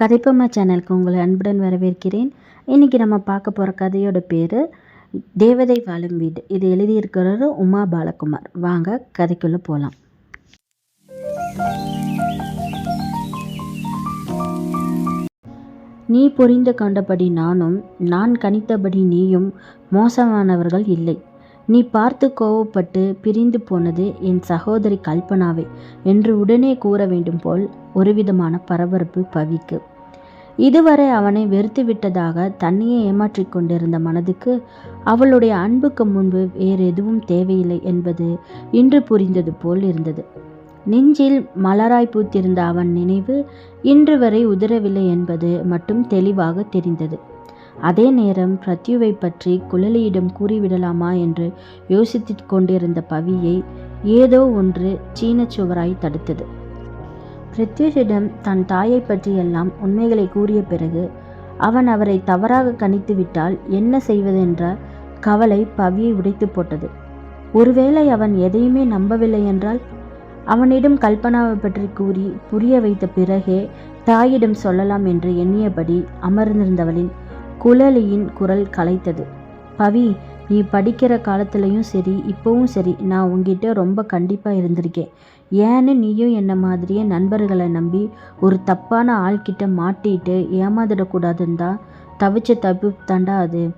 கதைப்பம்மா சேனலுக்கு உங்களை அன்புடன் வரவேற்கிறேன். இன்றைக்கி நம்ம பார்க்க போகிற கதையோட பேர் தேவதை வாழும் வீடு. இது எழுதியிருக்கிறவர் உமா பாலகுமார். வாங்க கதைக்குள்ளே போகலாம் நீ புரிந்து கொண்டபடி நானும் நான் கணித்தபடி நீயும் மோசமானவர்கள் இல்லை. நீ பார்த்து கோவப்பட்டு பிரிந்து போனது என் சகோதரி கல்பனாவை என்று உடனே கூற வேண்டும் போல் ஒருவிதமான பரபரப்பு பவிக்கு. இதுவரை அவனை வெறுத்து விட்டதாக தன்னையே ஏமாற்றிக் கொண்டிருந்த மனதுக்கு அவளுடைய அன்புக்கு முன்பு வேறு எதுவும் தேவையில்லை என்பது இன்று புரிந்தது போல் இருந்தது. நெஞ்சில் மலராய் பூத்திருந்த அவன் நினைவு இன்று வரை உதிரவில்லை என்பது மட்டும் தெளிவாக தெரிந்தது. அதே நேரம் பிரத்யுவை பற்றி குழலியிடம் கூறிவிடலாமா என்று யோசித்து கொண்டிருந்த பவியை ஏதோ ஒன்று சீனச் சுவராய் தடுத்தது. பிரத்யூஷிடம் தன் தாயை பற்றியெல்லாம் உண்மைகளை கூறிய பிறகு அவன் அவரை தவறாக கணித்து விட்டால் என்ன செய்வதென்ற கவலை பவியை உடைத்து போட்டது. ஒருவேளை அவன் எதையுமே நம்பவில்லை என்றால்? அவனிடம் கல்பனாவை பற்றி கூறி புரிய வைத்த பிறகே தாயிடம் சொல்லலாம் என்று எண்ணியபடி அமர்ந்திருந்தவளின் குழலியின் குரல் கலைத்தது. பவி நீ படிக்கிற காலத்துலேயும் சரி இப்போவும் சரி நான் உங்ககிட்ட ரொம்ப கண்டிப்பாக இருந்திருக்கேன். ஏன்னு நீயும் என்ன மாதிரியே நண்பர்களை நம்பி ஒரு தப்பான ஆள்கிட்ட மாட்டிட்டு ஏமாந்துடக்கூடாதுன்னு தான் தவிச்ச தப்பு தாண்டா அது?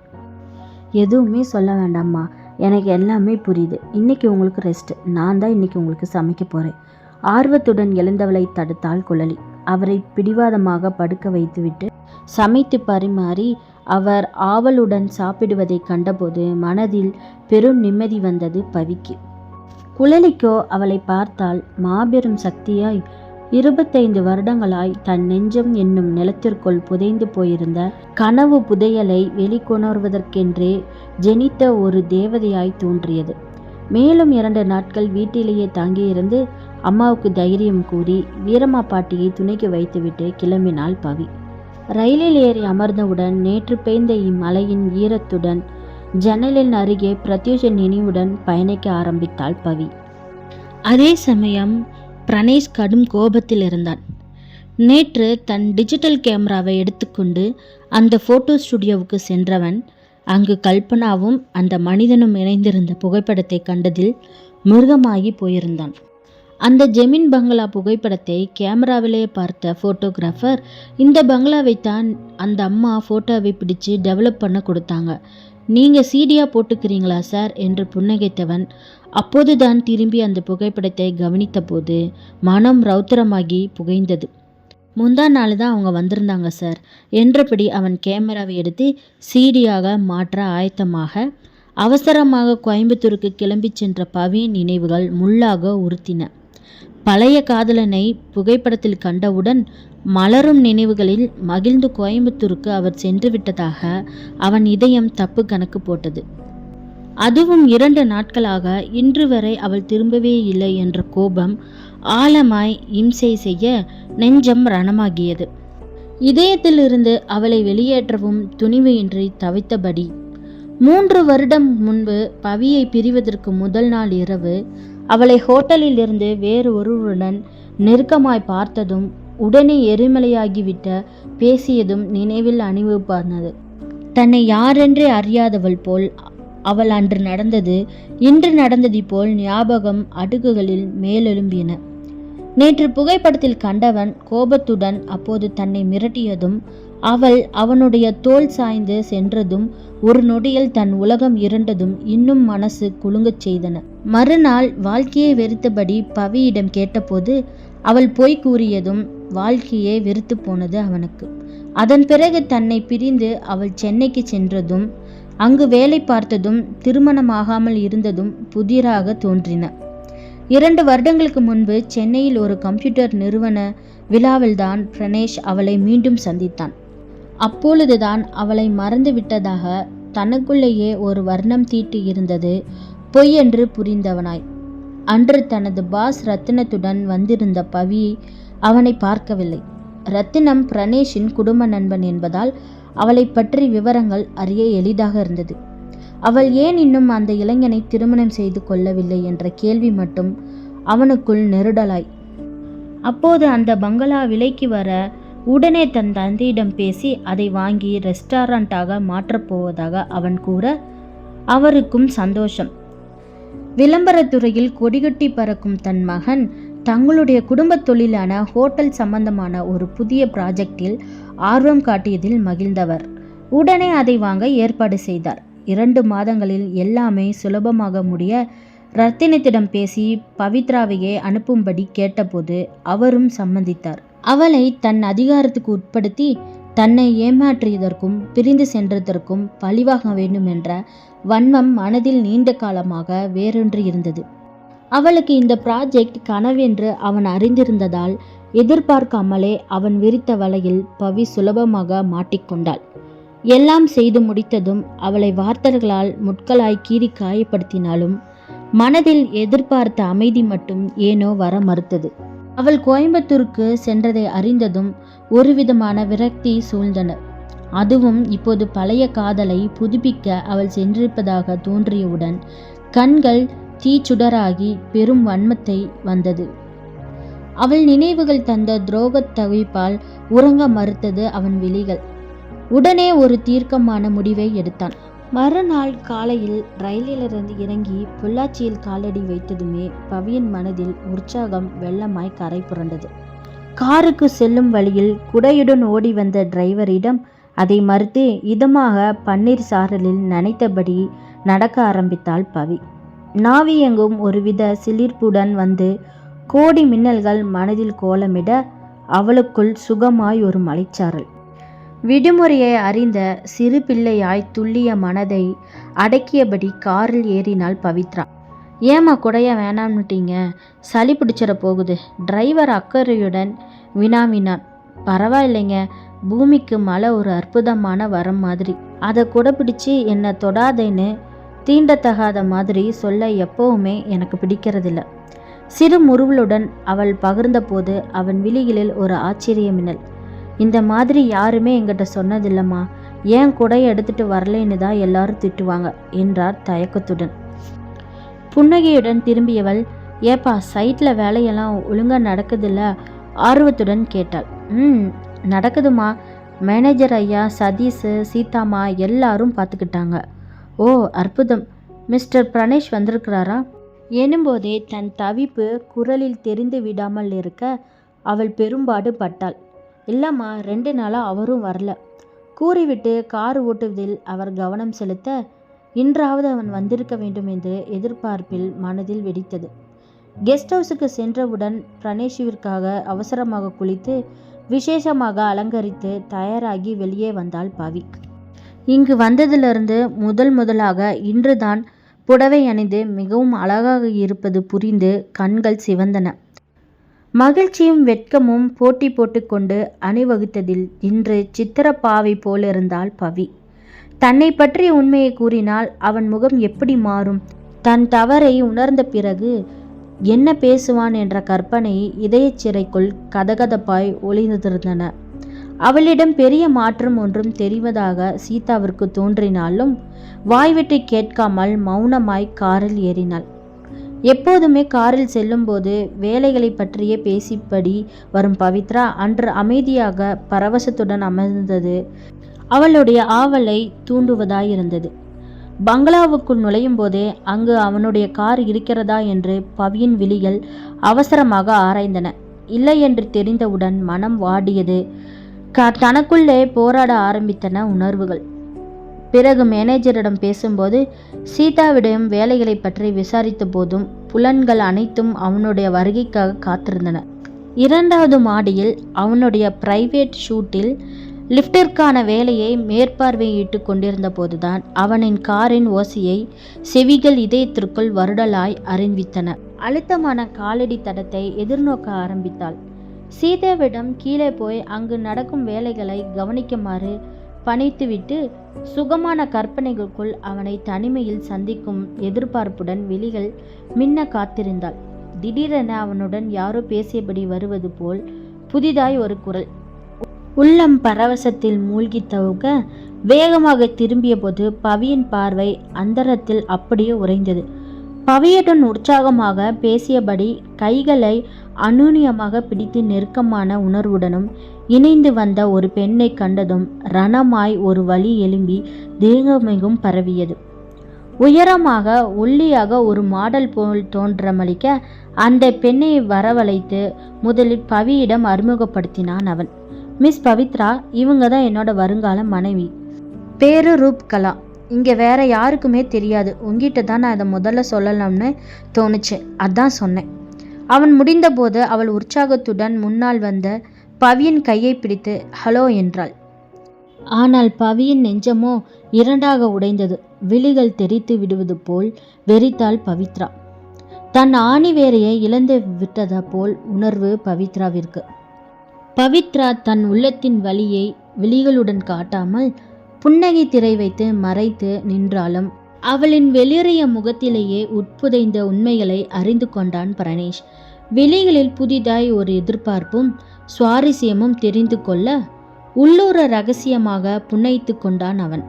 எதுவுமே சொல்ல வேண்டாம்மா. எனக்கு எல்லாமே புரியுது. இன்னைக்கு உங்களுக்கு ரெஸ்ட். நான் தான் இன்னைக்கு உங்களுக்கு சமைக்க போகிறேன் ஆர்வத்துடன் எழுந்தவளை தடுத்தாள் குழலி. அவரை பிடிவாதமாக படுக்க வைத்துவிட்டு சமைத்து பரிமாறி அவர் ஆவலுடன் சாப்பிடுவதை கண்டபோது மனதில் பெரும் நிம்மதி வந்தது பவிக்கு. குழலிக்கோ அவளை பார்த்தால் மாபெரும் சக்தியாய் இருபத்தைந்து வருடங்களாய் தன் நெஞ்சம் என்னும் நிலத்திற்குள் புதைந்து போயிருந்த கனவு புதையலை வெளிக்கொணர்வதற்கென்றே ஜெனித்த ஒரு தேவதையாய் தோன்றியது. மேலும் இரண்டு நாட்கள் வீட்டிலேயே தங்கியிருந்து அம்மாவுக்கு தைரியம் கூறி வீரம்மா பாட்டியை துணைக்கு வைத்துவிட்டு கிளம்பினாள் பவி. ரயிலில் ஏறி அமர்ந்தவுடன் நேற்று பெய்ந்த இம்மலையின் ஈரத்துடன் ஜன்னலின் அருகே பிரத்யூஷ நினைவுடன் பயணிக்க ஆரம்பித்தாள் பவி. அதே சமயம் பிரணேஷ் கடும் கோபத்தில் இருந்தான். நேற்று தன் டிஜிட்டல் கேமராவை எடுத்துக்கொண்டு அந்த ஃபோட்டோ ஸ்டுடியோவுக்கு சென்றவன் அங்கு கல்பனாவும் அந்த மனிதனும் இணைந்திருந்த புகைப்படத்தை கண்டதில் மிருகமாகி போயிருந்தான். அந்த ஜெமின் பங்களா புகைப்படத்தை கேமராவிலே பார்த்த ஃபோட்டோகிராஃபர் இந்த பங்களாவை தான் அந்த அம்மா ஃபோட்டோவை பிடிச்சு டெவலப் பண்ண கொடுத்தாங்க. நீங்கள் சீடியாக போட்டுக்கிறீங்களா சார் என்று புன்னகைத்தவன். அப்போதுதான் திரும்பி அந்த புகைப்படத்தை கவனித்தபோது மனம் ரௌத்திரமாகி புகைந்தது. முந்தா நாள் தான் அவங்க வந்திருந்தாங்க சார் என்றபடி அவன் கேமராவை எடுத்து சீடியாக மாற்ற ஆயத்தமாக அவசரமாக கோயம்புத்தூருக்கு கிளம்பிச் சென்ற பவியின் நினைவுகள் முள்ளாக உறுத்தின. பழைய காதலனை புகைப்படத்தில் கண்டவுடன் மலரும் நினைவுகளில் மகிழ்ந்து கோயம்புத்தூருக்கு அவர் சென்று விட்டதாக அவன் இதயம் தப்பு கணக்கு போட்டது. அதுவும் இரண்டு நாட்களாக இன்று வரை அவள் திரும்பவே இல்லை என்ற கோபம் ஆழமாய் இம்சை செய்ய நெஞ்சம் ரணமாகியது. இதயத்திலிருந்து அவளை வெளியேற்றவும் துணிவு இன்றி தவித்தபடி. மூன்று வருடம் முன்பு பவியை பிரிவதற்கு முதல் நாள் இரவு அவளை ஹோட்டலில் இருந்து வேறு ஒருவருடன் நெருக்கமாய் பார்த்ததும் உடனே எரிமலையாகிவிட்ட பேசியதும் நினைவில் அணிவுப்பார்ந்தது தன்னை யாரென்றே அறியாதவள் போல் அவள் அன்று நடந்தது இன்று நடந்தது போல் ஞாபகம் அடுக்குகளில் மேலெழும்பின. நேற்று புகைப்படத்தில் கண்டவன் கோபத்துடன் அப்போது தன்னை மிரட்டியதும் அவள் அவனுடைய தோல் சாய்ந்து சென்றதும் ஒரு நொடியில் தன் உலகம் இருண்டதும் இன்னும் மனசு குலுங்கச் செய்தன. மறுநாள் வாழ்க்கையை வெறுத்தபடி பவியிடம் கேட்டபோது அவள் பொய் கூறியதும் வாழ்க்கையே வெறுத்து போனது அவனுக்கு. அதன் பிறகு தன்னை பிரிந்து அவள் சென்னைக்கு சென்றதும் அங்கு வேலை பார்த்ததும் திருமணமாகாமல் இருந்ததும் புதிராக தோன்றின. இரண்டு வருடங்களுக்கு முன்பு சென்னையில் ஒரு கம்ப்யூட்டர் நிறுவன விழாவில்தான் பிரணேஷ் அவளை மீண்டும் சந்தித்தான். அப்பொழுதுதான் அவளை மறந்து விட்டதாக தனக்குள்ளேயே ஒரு வர்ணம் தீட்டி இருந்தது. பொய் என்று புரிந்தவனாய். அன்று தனது பாஸ் ரத்தினத்துடன் வந்திருந்த பவி அவனை பார்க்கவில்லை. ரத்தினம் பிரணேஷின் குடும்ப நண்பன் என்பதால் அவளை பற்றி விவரங்கள் அறிய எளிதாக இருந்தது. அவள் ஏன் இன்னும் அந்த இளைஞனை திருமணம் செய்து கொள்ளவில்லை என்ற கேள்வி மட்டும் அவனுக்குள் நெருடலாய். அப்போது அந்த பங்களா விலைக்கு வர உடனே தன் தந்தையிடம் பேசி அதை வாங்கி ரெஸ்டாரண்ட்டாக மாற்றப் போவதாக அவன் கூற அவருக்கும் சந்தோஷம். விளம்பரத்துறையில் கொடிகட்டி பறக்கும் தன் மகன் தங்களுடைய குடும்பத் தொழிலான ஹோட்டல் சம்பந்தமான ஒரு புதிய ப்ராஜெக்டில் ஆர்வம் காட்டியதில் மகிழ்ந்தவர். உடனே அதை வாங்க ஏற்பாடு செய்தார். இரண்டு மாதங்களில் எல்லாமே சுலபமாக முடிய ரத்தினத்திடம் பேசி பவித்ராவையே அனுப்பும்படி கேட்டபோது அவரும் சம்மதித்தார். அவளை தன் அதிகாரத்துக்கு உட்படுத்தி தன்னை ஏமாற்றியதற்கும் பிரிந்து சென்றதற்கும் பழிவாக வேண்டுமென்ற வன்மம் மனதில் நீண்ட காலமாக வேறொன்று இருந்தது. அவளுக்கு இந்த ப்ராஜெக்ட் கனவென்று அவன் அறிந்திருந்ததால் எதிர்பார்க்காமலே அவன் விரித்த வலையில் பவி சுலபமாக மாட்டிக்கொண்டாள் எல்லாம் செய்து முடித்ததும் அவளை வார்த்தைகளால் முட்களாய் கீறி காயப்படுத்தினாலும் மனதில் எதிர்பார்த்த அமைதி மட்டும் ஏனோ வர மறுத்தது. அவள் கோயம்புத்தூருக்கு சென்றதை அறிந்ததும் ஒரு விதமான விரக்தி சூழ்ந்தனர் அதுவும் இப்போது பழைய காதலை புதுப்பிக்க அவள் சென்றிருப்பதாக தோன்றியவுடன் கண்கள் தீச்சுடராகி பெரும் வன்மத்தை வந்தது. அவள் நினைவுகள் தந்த துரோகத் தவிப்பால் உறங்க மறுத்தது அவன் விழிகள். உடனே ஒரு தீர்க்கமான முடிவை எடுத்தான். மறுநாள் காலையில் ரயிலிலிருந்து இறங்கி பொள்ளாச்சியில் காலடி வைத்ததுமே பவியின் மனதில் உற்சாகம் வெள்ளமாய் கரை புரண்டது. காருக்கு செல்லும் வழியில் குடையுடன் ஓடி வந்த டிரைவரிடம் அதை மறுத்து இதமாக பன்னீர் சாரலில் நனைத்தபடி நடக்க ஆரம்பித்தாள் பவி. நாவி எங்கும் ஒருவித சிலிர்ப்புடன் வந்து கோடி மின்னல்கள் மனதில் கோலமிட அவளுக்குள் சுகமாய் ஒரு மலைச்சாரல். விடுமுறையை அறிந்த சிறு பிள்ளையாய் துள்ளிய மனதை அடக்கியபடி காரில் ஏறினாள் பவித்ரா. ஏமா குடைய வேணாம்னுட்டீங்க? சளி பிடிச்சிட போகுது. டிரைவர் அக்கறையுடன் வினாவினான். பரவாயில்லைங்க பூமிக்கு மழை ஒரு அற்புதமான வரம் மாதிரி. அதை கூட பிடிச்சி என்னை தொடாதேன்னு தீண்டத்தகாத மாதிரி சொல்ல எப்பவுமே எனக்கு பிடிக்கிறதில்ல. சிறு முருவலுடன் அவள் பகிர்ந்தபோது அவன் விழிகளில் ஒரு ஆச்சரியமின்னல். இந்த மாதிரி யாருமே எங்கிட்ட சொன்னதில்லம்மா. ஏன் கூட எடுத்துட்டு வரலைன்னு தான் எல்லாரும் திட்டுவாங்க என்றார் தயக்கத்துடன். புன்னகையுடன் திரும்பியவள் ஏப்பா சைட்டில் வேலையெல்லாம் ஒழுங்காக நடக்குதுல்ல ஆர்வத்துடன் கேட்டாள். ம் நடக்குதுமா மேனேஜர் ஐயா சதீஷ் சீதாமா எல்லாரும் பார்த்துக்கிட்டாங்க. ஓ அற்புதம். மிஸ்டர் பிரணேஷ் வந்திருக்கிறாரா? எனும்போதே தன் தவிப்பு குரலில் தெரிந்து விடாமல் இருக்க அவள் பெரும்பாடு பட்டாள். இல்லைம்மா ரெண்டு நாளாக அவரும் வரல. கூறிவிட்டு கார் ஓட்டுவதில் அவர் கவனம் செலுத்த இன்றாவது அவன் வந்திருக்க வேண்டும் என்று எதிர்பார்ப்பில் மனதில் வெடித்தது. கெஸ்ட் ஹவுஸுக்கு சென்றவுடன் பிரணேஷுவிற்காக அவசரமாக குளித்து விசேஷமாக அலங்கரித்து தயாராகி வெளியே வந்தாள் பவி. இங்கு வந்ததிலிருந்து முதல் முதலாக இன்றுதான் புடவை அணிந்து மிகவும் அழகாக இருப்பது புரிந்து கண்கள் சிவந்தன. மகிழ்ச்சியும் வெட்கமும் போட்டி போட்டுக்கொண்டு அணிவகுத்ததில் இன்று சித்திரப்பாவை போலிருந்தாள் பவி. தன்னை பற்றிய உண்மையை கூறினால் அவன் முகம் எப்படி மாறும்? தன் தவறை உணர்ந்த பிறகு என்ன பேசுவான் என்ற கற்பனை இதயச் சிறைக்குள் கதகதப்பாய் ஒளிந்திருந்தன. அவளிடம் பெரிய மாற்றம் ஒன்றும் தெரிவதாக சீதாவிற்கு தோன்றினாலும் வாய்விட்டு கேட்காமல் மௌனமாய் காரில் ஏறினாள். எப்போதுமே காரில் செல்லும்போது வேலைகளை பற்றியே பேசிப்படி வரும் பவித்ரா அன்று அமைதியாக பரவசத்துடன் அமர்ந்தது. அவளுடைய ஆவலை தூண்டுவதாயிருந்தது. பங்களாவுக்குள் நுழையும் போதே அங்கு அவனுடைய கார் இருக்கிறதா என்று பவியின் விழிகள் அவசரமாக ஆராய்ந்தன. இல்லை என்று தெரிந்தவுடன் மனம் வாடியது. க தனக்குள்ளே போராட ஆரம்பித்தன உணர்வுகள். பிறகு மேனேஜரிடம் பேசும்போது சீதாவிடம் வேலைகளை பற்றி விசாரித்த போதும் புலன்கள் அனைத்தும் அவனுடைய வருகைக்காக காத்திருந்தன. இரண்டாவது மாடியில் அவனுடைய பிரைவேட் ஷூட்டில் லிப்டிற்கான வேலையை மேற்பார்வையிட்டு கொண்டிருந்த போதுதான் அவனின் காரின் ஓசையை செவிகள் இதயத்திற்குள் வருடலாய் அறிவித்தன. அழுத்தமான காலடி தடத்தை எதிர்நோக்க ஆரம்பித்தாள். சீதாவிடம் கீழே போய் அங்கு நடக்கும் வேலைகளை கவனிக்குமாறு பணித்துவிட்டு சுகமான கற்பனைகளுக்குள் அவனை தனிமையில் சந்திக்கும் எதிர்பார்ப்புடன் விழிகள் மின்ன காத்திருந்தாள். திடீரென அவனுடன் யாரோ பேசியபடி வருவது போல் புதிதாய் ஒரு குரல். உள்ளம் பரவசத்தில் மூழ்கி தவுக்க வேகமாக திரும்பியபோது பவியின் பார்வை அந்தரத்தில் அப்படியே உறைந்தது. பவியுடன் உற்சாகமாக பேசியபடி கைகளை அநூனியமாக பிடித்து நெருக்கமான உணர்வுடனும் இணைந்து வந்த ஒரு பெண்ணை கண்டதும் ரணமாய் ஒரு வழி எழும்பி தேகமெங்கும் பரவியது. உயரமாக ஒல்லியாக ஒரு மாடல் போல் தோன்றமளிக்க அந்த பெண்ணை வரவழைத்து முதலில் பவியிடம் அறிமுகப்படுத்தினான் அவன். மிஸ் பவித்ரா இவங்க தான் என்னோட வருங்கால மனைவி. பேரு ரூப் கலா. இங்கே வேற யாருக்குமே தெரியாது. உங்ககிட்ட தான் நான் இதை முதல்ல சொல்லலாம்னு தோணுச்சு. அதான் சொன்னேன். அவன் முடிந்தபோது அவள் உற்சாகத்துடன் முன்னால் வந்த பவியின் கையை பிடித்து ஹலோ என்றாள். ஆனால் பவியின் நெஞ்சமோ இரண்டாக உடைந்தது. விழிகள் தெரித்து விடுவது போல் வெறித்தாள் பவித்ரா. தன் ஆணி வேரையை இழந்து விட்டதா போல் உணர்வு பவித்ராவிற்கு. பவித்ரா தன் உள்ளத்தின் வழியை விழிகளுடன் காட்டாமல் புன்னகை திரை வைத்து மறைத்து நின்றாலும் அவளின் வெளியறிய முகத்திலேயே உட்புதைந்த உண்மைகளை அறிந்து கொண்டான் பிரணேஷ் வெளிகளில் புதிதாய் ஒரு எதிர்பார்ப்பும் சுவாரஸ்யமும் தெரிந்து கொள்ள உள்ளூர ரகசியமாக புன்னைத்து கொண்டான் அவன்.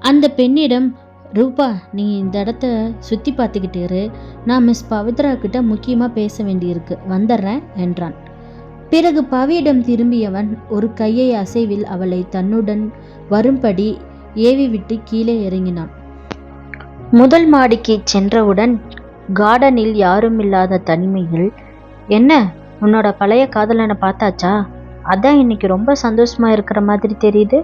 அந்த பெண்ணிடம் ரூபா நீ இந்த இடத்த சுற்றி பார்த்துக்கிட்டு இரு. நான் மிஸ் பவித்ரா கிட்ட முக்கியமாக பேச வேண்டியிருக்கு. வந்துடுறேன் என்றான். பிறகு பவியிடம் திரும்பியவன் ஒரு கையை அசைவில் அவளை தன்னுடன் வரும்படி ஏவி விட்டு கீழே இறங்கினான். முதல் மாடிக்கு சென்றவுடன் கார்டனில் யாரும் இல்லாத தனிமையில் என்ன? உன்னோட பழைய காதலனை பார்த்தாச்சா? அதான் இன்னைக்கு ரொம்ப சந்தோஷமா இருக்கிற மாதிரி தெரியுது.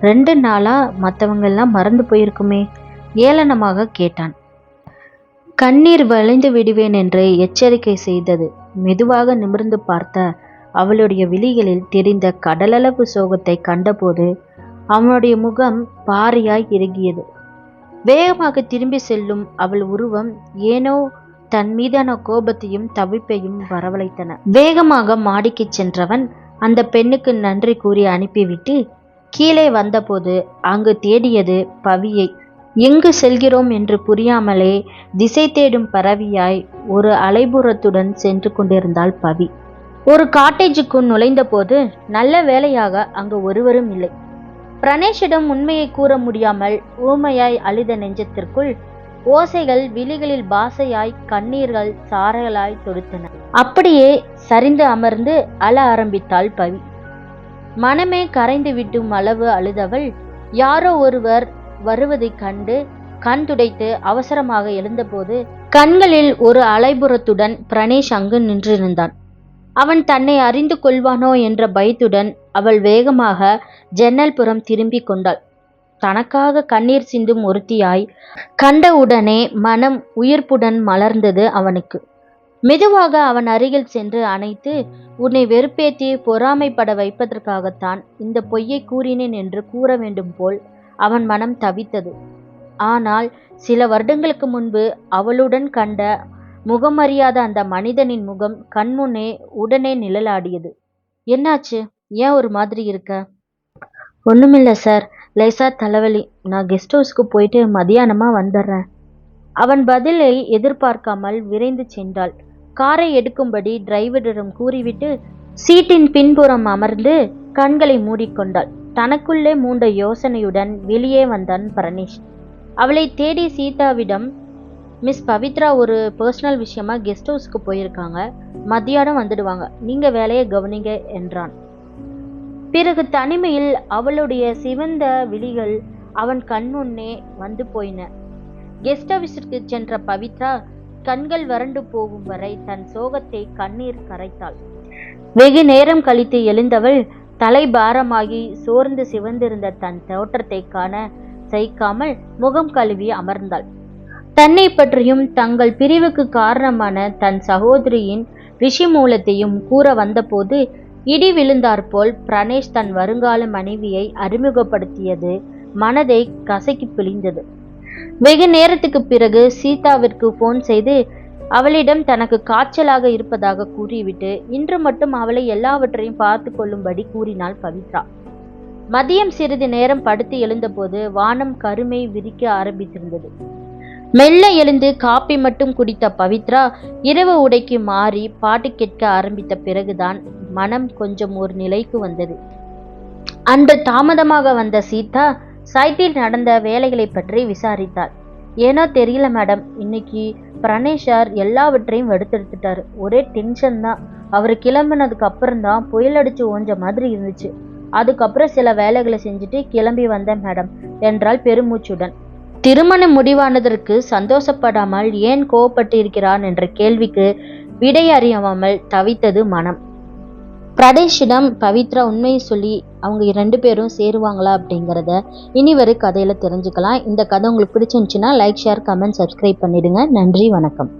ரெண்டு நாளா மற்றவங்க எல்லாம் மறந்து போயிருக்குமே ஏளனமாக கேட்டான். கண்ணீர் வளைந்து விடுவேன் என்று எச்சரிக்கை செய்தது. மெதுவாக நிமிர்ந்து பார்த்த அவளுடைய விழிகளில் தெரிந்த கடலளவு சோகத்தை கண்டபோது அவனுடைய முகம் பாரியாய் இறுகியது. வேகமாக திரும்பி செல்லும் அவள் உருவம் ஏனோ தன் மீதான கோபத்தையும் தவிப்பையும் வரவழைத்தன. வேகமாக மாடிக்கு சென்றவன் அந்த பெண்ணுக்கு நன்றி கூறி அனுப்பிவிட்டு கீழே வந்தபோது அங்கு தேடியது பவியை. எங்கு செல்கிறோம் என்று புரியாமலே திசை தேடும் பறவையாய் ஒரு அலைபுறத்துடன் சென்று கொண்டிருந்தாள் பவி. ஒரு காட்டேஜுக்குள் நுழைந்தபோது நல்ல வேலையாக அங்கு ஒருவரும் இல்லை. பிரணேஷிடம் உண்மையை கூற முடியாமல் ஊமையாய் அழுத நெஞ்சத்திற்குள் ஓசைகள் விழிகளில் பாசையாய் கண்ணீர்கள் சாரலாய் தொடுத்தன. அப்படியே சரிந்து அமர்ந்து அழ ஆரம்பித்தாள் பவி. மனமே கரைந்து விட்டும் அளவு அழுதவள் யாரோ ஒருவர் வருவதைக் கண்டு கண் துடைத்து அவசரமாக எழுந்தபோது கண்களில் ஒரு அலைபுறத்துடன் பிரணேஷ் அங்கு நின்றிருந்தான். அவன் தன்னை அறிந்து கொள்வானோ என்ற பயத்துடன் அவள் வேகமாக ஜன்னல் புறம் திரும்பிக் கொண்டாள். தனக்காக கண்ணீர் சிந்தும் ஒருத்தியாய் கண்டவுடனே மனம் உயிர்ப்புடன் மலர்ந்தது அவனுக்கு. மெதுவாக அவன் அருகில் சென்று அணைத்து உன்னை வெறுப்பேத்தி பொறாமைப்பட வைப்பதற்காகத்தான் இந்த பொய்யை கூறினேன் என்று கூற வேண்டும் போல் அவன் மனம் தவித்தது. ஆனால் சில வருடங்களுக்கு முன்பு அவளுடன் கண்ட முகமறியாத அந்த மனிதனின் முகம் கண்முன்னே உடனே நிழலாடியது. என்னாச்சு? ஏன் ஒரு மாதிரி இருக்க? ஒன்றுமில்ல சார். லேசா தலைவலி. நான் கெஸ்ட் ஹவுஸ்க்கு போயிட்டு மதியானமாக வந்துடுறேன். அவன் பதிலை எதிர்பார்க்காமல் விரைந்து சென்றாள். காரை எடுக்கும்படி டிரைவரிடம் கூறிவிட்டு சீட்டின் பின்புறம் அமர்ந்து கண்களை மூடிக்கொண்டாள். தனக்குள்ளே மூண்ட யோசனையுடன் வெளியே வந்தான் பரணேஷ் அவளை தேடி சீதாவிடம் மிஸ் பவித்ரா ஒரு பர்சனல் விஷயமா கெஸ்ட் ஹவுஸ்க்கு போயிருக்காங்க. மத்தியானம் வந்துடுவாங்க. நீங்கள் வேலையை கவனிங்க என்றான். பிறகு தனிமையில் அவளுடைய சிவந்த விழிகள் அவன் கண்முன்னே வந்து போயின. கெஸ்ட் ஹவுஸிற்கு சென்ற பவித்ரா கண்கள் வறண்டு போகும் வரை தன் சோகத்தை கண்ணீர் கரைத்தாள். வெகு நேரம் கழித்து எழுந்தவள் தலை பாரமாகி சோர்ந்து சிவந்திருந்த தன் தோற்றத்தை காண சகிக்காமல் முகம் கழுவி அமர்ந்தாள். தன்னை பற்றியும் தங்கள் பிரிவுக்கு காரணமான தன் சகோதரியின் ரிஷிமூலத்தையும் கூற வந்தபோது இடி விழுந்தாற்போல் பிரணேஷ் தன் வருங்கால மனைவியை அறிமுகப்படுத்தியது மனதை கசக்கி பிழிந்தது. வெகு நேரத்துக்கு பிறகு சீதாவிற்கு போன் செய்து அவளிடம் தனக்கு காய்ச்சலாக இருப்பதாக கூறிவிட்டு இன்று மட்டும் அவளை எல்லாவற்றையும் பார்த்து கொள்ளும்படி கூறினாள் பவித்ரா. மதியம் சிறிது நேரம் படுத்து எழுந்தபோது வானம் கருமை விரிக்க ஆரம்பித்திருந்தது. மெல்ல எழுந்து காப்பி மட்டும் குடித்த பவித்ரா இரவு உடைக்கு மாறி பாட்டு கேட்க ஆரம்பித்த பிறகுதான் மனம் கொஞ்சம் ஒரு நிலைக்கு வந்தது. அன்று தாமதமாக வந்த சீதா சைட்டில் நடந்த வேலைகளை பற்றி விசாரித்தாள். ஏனோ தெரியல மேடம் இன்னைக்கு பிரணேஷ் சார் எல்லாவற்றையும் எடுத்தெடுத்துட்டாரு. ஒரே டென்ஷன் தான். அவர் கிளம்பினதுக்கு அப்புறம் தான் புயல் அடிச்சு ஓஞ்ச மாதிரி இருந்துச்சு. அதுக்கப்புறம் சில வேலைகளை செஞ்சுட்டு கிளம்பி வந்தேன் மேடம் என்றால் பெருமூச்சுடன். திருமணம் முடிவானதற்கு சந்தோஷப்படாமல் ஏன் கோவப்பட்டு இருக்கிறான் என்ற கேள்விக்கு விடை அறியாமல் தவித்தது மனம். பிரடேஷிடம் பவித்ரா உண்மையை சொல்லி அவங்க ரெண்டு பேரும் சேருவாங்களா அப்படிங்கிறத இனி வரை கதையில தெரிஞ்சுக்கலாம். இந்த கதை உங்களுக்கு பிடிச்சிருந்துச்சுன்னா லைக் ஷேர் கமெண்ட் சப்ஸ்கிரைப் பண்ணிடுங்க. நன்றி வணக்கம்.